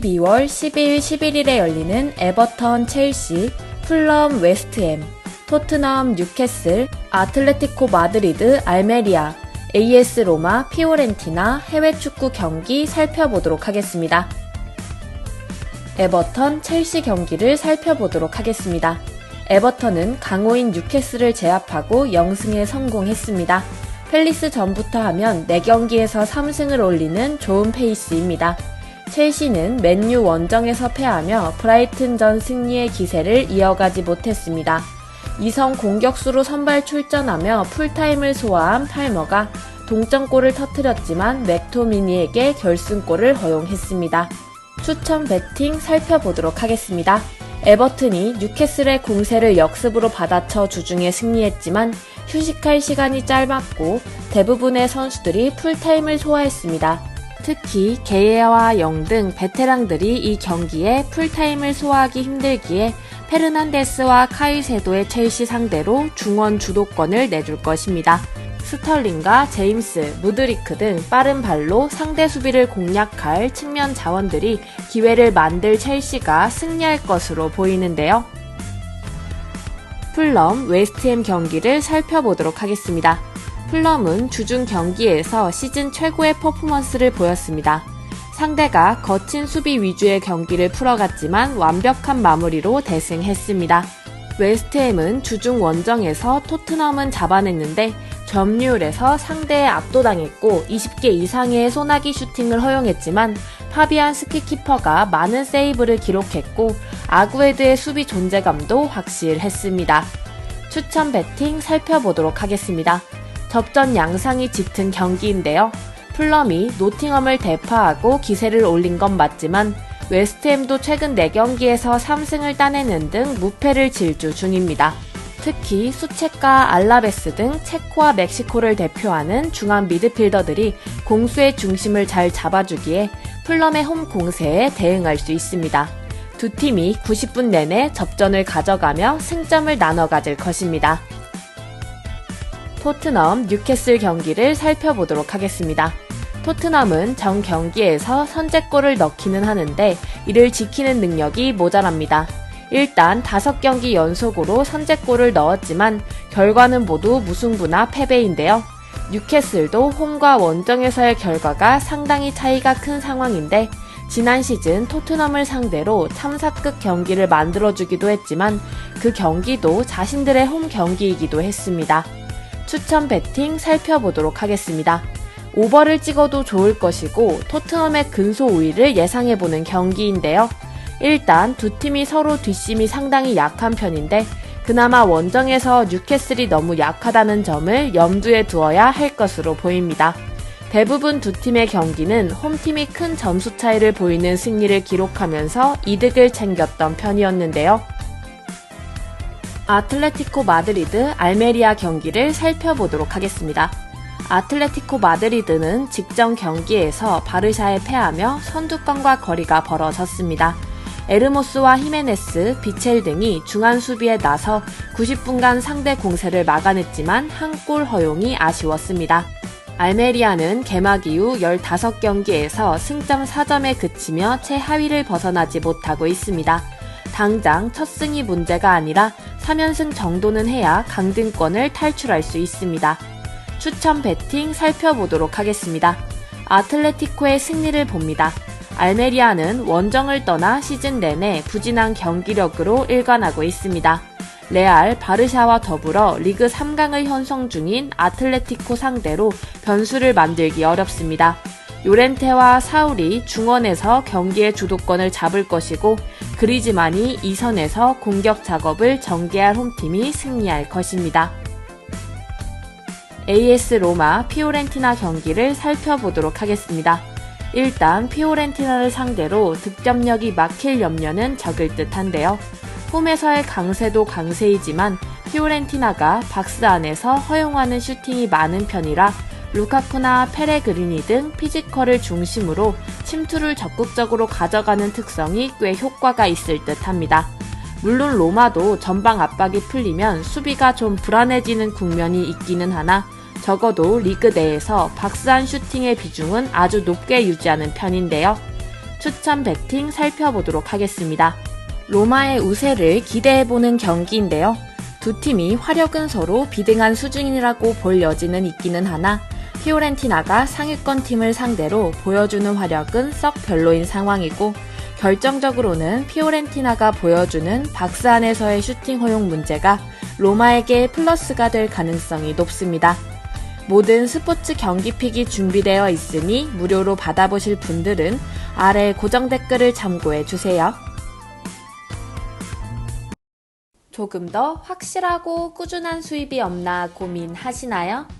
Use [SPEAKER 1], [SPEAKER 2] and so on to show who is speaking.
[SPEAKER 1] 12월 10일, 11일에 열리는 에버턴, 첼시, 풀럼, 웨스트햄, 토트넘, 뉴캐슬, 아틀레티코 마드리드, 알메리아, AS 로마, 피오렌티나 해외 축구 경기 살펴보도록 하겠습니다. 에버턴, 첼시 경기를 살펴보도록 하겠습니다. 에버턴은 강호인 뉴캐슬을 제압하고 0승에 성공했습니다. 펠리스 전부터 하면 4경기에서 3승을 올리는 좋은 페이스입니다. 첼시는 맨유 원정에서 패하며 브라이튼전 승리의 기세를 이어가지 못했습니다. 이성 공격수로 선발 출전하며 풀타임을 소화한 팔머가 동점골을 터뜨렸지만 맥토미니에게 결승골을 허용했습니다. 추천 배팅 살펴보도록 하겠습니다. 에버튼이 뉴캐슬의 공세를 역습으로 받아쳐 주중에 승리했지만 휴식할 시간이 짧았고 대부분의 선수들이 풀타임을 소화했습니다. 특히 게예와 영 등 베테랑들이 이 경기에 풀타임을 소화하기 힘들기에 페르난데스와 카이세도의 첼시 상대로 중원 주도권을 내줄 것입니다. 스털링과 제임스, 무드리크 등 빠른 발로 상대 수비를 공략할 측면 자원들이 기회를 만들 첼시가 승리할 것으로 보이는데요. 풀럼 웨스트햄 경기를 살펴보도록 하겠습니다. 풀럼은 주중 경기에서 시즌 최고의 퍼포먼스를 보였습니다. 상대가 거친 수비 위주의 경기를 풀어갔지만 완벽한 마무리로 대승했습니다. 웨스트햄은 주중 원정에서 토트넘은 잡아냈는데 점유율에서 상대에 압도당했고 20개 이상의 소나기 슈팅을 허용했지만 파비안 스키키퍼가 많은 세이브를 기록했고 아구에드의 수비 존재감도 확실했습니다. 추천 배팅 살펴보도록 하겠습니다. 접전 양상이 짙은 경기인데요. 풀럼이 노팅엄을 대파하고 기세를 올린 건 맞지만 웨스트햄도 최근 4경기에서 3승을 따내는 등 무패를 질주 중입니다. 특히 수체과 알라베스 등 체코와 멕시코를 대표하는 중앙 미드필더들이 공수의 중심을 잘 잡아주기에 풀럼의 홈 공세에 대응할 수 있습니다. 두 팀이 90분 내내 접전을 가져가며 승점을 나눠 가질 것입니다. 토트넘 뉴캐슬 경기를 살펴보도록 하겠습니다. 토트넘은 전 경기에서 선제골을 넣기는 하는데 이를 지키는 능력이 모자랍니다. 일단 5경기 연속으로 선제골을 넣었지만 결과는 모두 무승부나 패배인데요. 뉴캐슬도 홈과 원정에서의 결과가 상당히 차이가 큰 상황인데 지난 시즌 토트넘을 상대로 참사급 경기를 만들어주기도 했지만 그 경기도 자신들의 홈 경기이기도 했습니다. 추천 배팅 살펴보도록 하겠습니다. 오버를 찍어도 좋을 것이고 토트넘의 근소 우위를 예상해보는 경기인데요. 일단 두 팀이 서로 뒷심이 상당히 약한 편인데 그나마 원정에서 뉴캐슬이 너무 약하다는 점을 염두에 두어야 할 것으로 보입니다. 대부분 두 팀의 경기는 홈팀이 큰 점수 차이를 보이는 승리를 기록하면서 이득을 챙겼던 편이었는데요. 아틀레티코 마드리드 알메리아 경기를 살펴보도록 하겠습니다. 아틀레티코 마드리드는 직전 경기에서 바르샤에 패하며 선두권과 거리가 벌어졌습니다. 에르모스와 히메네스, 비첼 등이 중앙 수비에 나서 90분간 상대 공세를 막아냈지만 한 골 허용이 아쉬웠습니다. 알메리아는 개막 이후 15경기에서 승점 4점에 그치며 최하위를 벗어나지 못하고 있습니다. 당장 첫 승이 문제가 아니라 3연승 정도는 해야 강등권을 탈출할 수 있습니다. 추천 배팅 살펴보도록 하겠습니다. 아틀레티코의 승리를 봅니다. 알메리아는 원정을 떠나 시즌 내내 부진한 경기력으로 일관하고 있습니다. 레알, 바르샤와 더불어 리그 3강을 현성 중인 아틀레티코 상대로 변수를 만들기 어렵습니다. 요렌테와 사울이 중원에서 경기의 주도권을 잡을 것이고 그리즈만이 2선에서 공격 작업을 전개할 홈팀이 승리할 것입니다. AS 로마 피오렌티나 경기를 살펴보도록 하겠습니다. 일단 피오렌티나를 상대로 득점력이 막힐 염려는 적을 듯한데요. 홈에서의 강세도 강세이지만 피오렌티나가 박스 안에서 허용하는 슈팅이 많은 편이라 루카쿠나 페레그리니 등 피지컬을 중심으로 침투를 적극적으로 가져가는 특성이 꽤 효과가 있을 듯 합니다. 물론 로마도 전방 압박이 풀리면 수비가 좀 불안해지는 국면이 있기는 하나 적어도 리그 내에서 박스한 슈팅의 비중은 아주 높게 유지하는 편인데요. 추천 배팅 살펴보도록 하겠습니다. 로마의 우세를 기대해보는 경기인데요. 두 팀이 화력은 서로 비등한 수준이라고 볼 여지는 있기는 하나 피오렌티나가 상위권 팀을 상대로 보여주는 화력은 썩 별로인 상황이고 결정적으로는 피오렌티나가 보여주는 박스 안에서의 슈팅 허용 문제가 로마에게 플러스가 될 가능성이 높습니다. 모든 스포츠 경기 픽이 준비되어 있으니 무료로 받아보실 분들은 아래 고정 댓글을 참고해 주세요. 조금 더 확실하고 꾸준한 수입이 없나 고민하시나요?